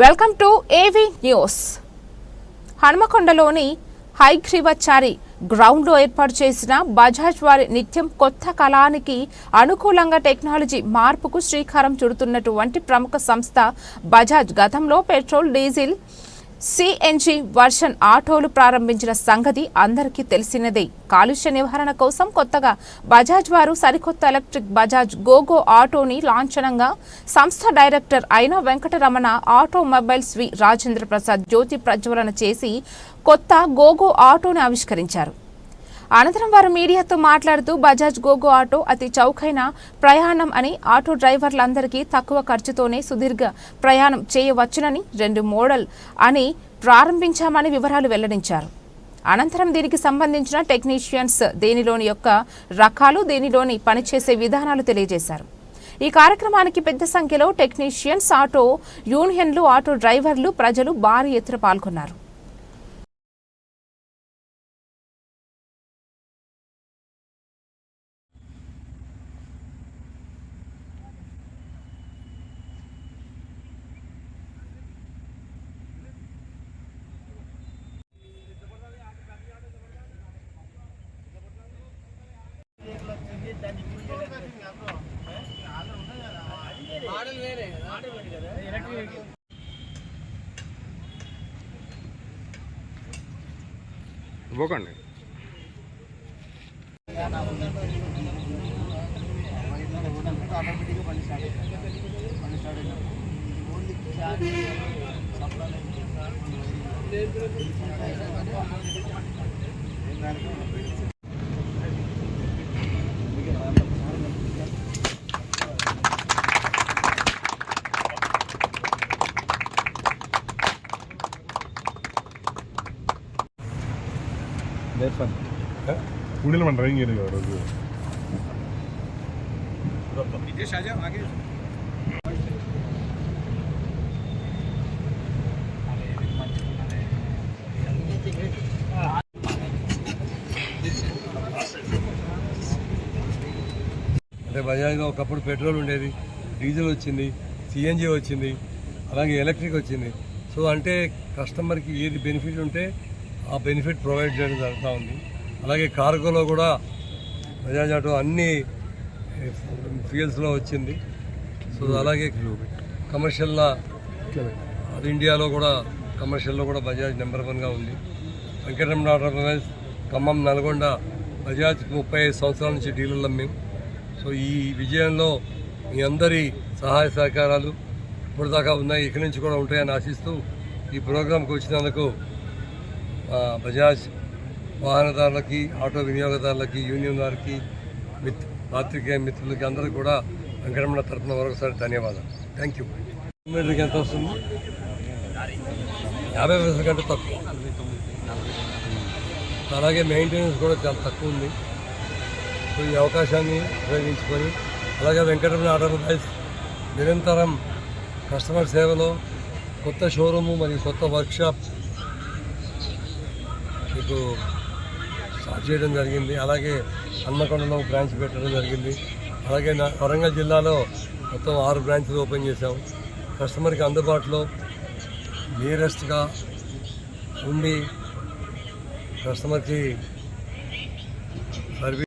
Welcome to AV news హనుమకొండలోని హైగ్రీవచారి గ్రౌండ్లో ఏర్పాటు చేసిన బజాజ్ వారి నిత్యం కొత్త కళానికి అనుకూలంగా టెక్నాలజీ మార్పుకు శ్రీకారం చుడుతున్నటువంటి ప్రముఖ సంస్థ బజాజ్. గతంలో పెట్రోల్ డీజిల్ సిఎన్జి వర్షన్ ఆటోలు ప్రారంభించిన సంగతి అందరికీ తెలిసినదే. కాలుష్య నివారణ కోసం కొత్తగా బజాజ్ వారు సరికొత్త ఎలక్ట్రిక్ బజాజ్ గోగో ఆటోని లాంఛనంగా సంస్థ డైరెక్టర్ అయిన వెంకటరమణ ఆటోమొబైల్స్ వి రాజేంద్ర ప్రసాద్ జ్యోతి ప్రజ్వలన చేసి కొత్త గోగో ఆటోని ఆవిష్కరించారు. అనంతరం వారు మీడియాతో మాట్లాడుతూ బజాజ్ గోగో ఆటో అతి చౌకైన ప్రయాణం అని ఆటో డ్రైవర్లందరికీ తక్కువ ఖర్చుతోనే సుదీర్ఘ ప్రయాణం చేయవచ్చునని రెండు మోడల్ అని ప్రారంభించామని వివరాలు వెల్లడించారు. అనంతరం దీనికి సంబంధించిన టెక్నీషియన్స్ దేనిలోని యొక్క రకాలు దీనిలోని పనిచేసే విధానాలు తెలియజేశారు. ఈ కార్యక్రమానికి పెద్ద సంఖ్యలో టెక్నీషియన్స్ ఆటో యూనియన్లు ఆటో డ్రైవర్లు ప్రజలు భారీ ఎత్తున పాల్గొన్నారు. ఇవ్వకండి ఆటోమేటిక్గా బండి స్టార్ట్ అయినప్పుడు ఓన్లీ సప్లై గుడిలో మనం డ్రైవింగ్ అంటే బజాజ్గా ఒకప్పుడు పెట్రోల్ ఉండేది డీజిల్ వచ్చింది సిఎన్జి వచ్చింది అలాగే ఎలక్ట్రిక్ వచ్చింది. సో అంటే కస్టమర్కి ఏది బెనిఫిట్ ఉంటే ఆ బెనిఫిట్ ప్రొవైడ్ చేయడం జరుగుతూ ఉంది. అలాగే కార్గోలో కూడా బజాజ్ ఆటో అన్ని ఫీల్డ్స్లో వచ్చింది. సో అలాగే కమర్షియల్లో అది ఇండియాలో కూడా కమర్షియల్లో కూడా బజాజ్ నెంబర్ వన్గా ఉంది. వెంకటరమణ ఆటోమొబైల్స్ ఖమ్మం నల్గొండ బజాజ్ ముప్పై ఐదు సంవత్సరాల నుంచి డీలర్లం మేము సో ఈ విజయంలో మీ అందరి సహాయ సహకారాలు ఇప్పటిదాకా ఉన్నాయి ఇక్కడి నుంచి కూడా ఉంటాయని ఆశిస్తూ ఈ ప్రోగ్రాంకి వచ్చినందుకు బజాజ్ వాహనదారులకి ఆటో వినియోగదారులకి యూనియన్ వారికి మిత్ పాత్రికేయ మిత్రులకి అందరూ కూడా వెంకటరమణ తరపున మరొకసారి ధన్యవాదాలు. థ్యాంక్ యూ కిలోమీటర్కి ఎంత వస్తుంది? యాభై పైసల కంటే తక్కువ. అలాగే మెయింటెనెన్స్ కూడా చాలా తక్కువ ఉంది. సో ఈ అవకాశాన్ని ఉపయోగించుకొని అలాగే వెంకటరమణ ఆటోమొబైల్స్ నిరంతరం కస్టమర్ సేవలో కొత్త షోరూము మరియు కొత్త వర్క్షాప్ మీకు స్టార్ట్ చేయడం జరిగింది. అలాగే హన్మకొండలో బ్రాంచ్ పెట్టడం జరిగింది. అలాగే నా వరంగల్ జిల్లాలో మొత్తం ఆరు బ్రాంచ్లు ఓపెన్ చేశాం. కస్టమర్కి అందుబాటులో నియరెస్ట్గా ఉండి కస్టమర్కి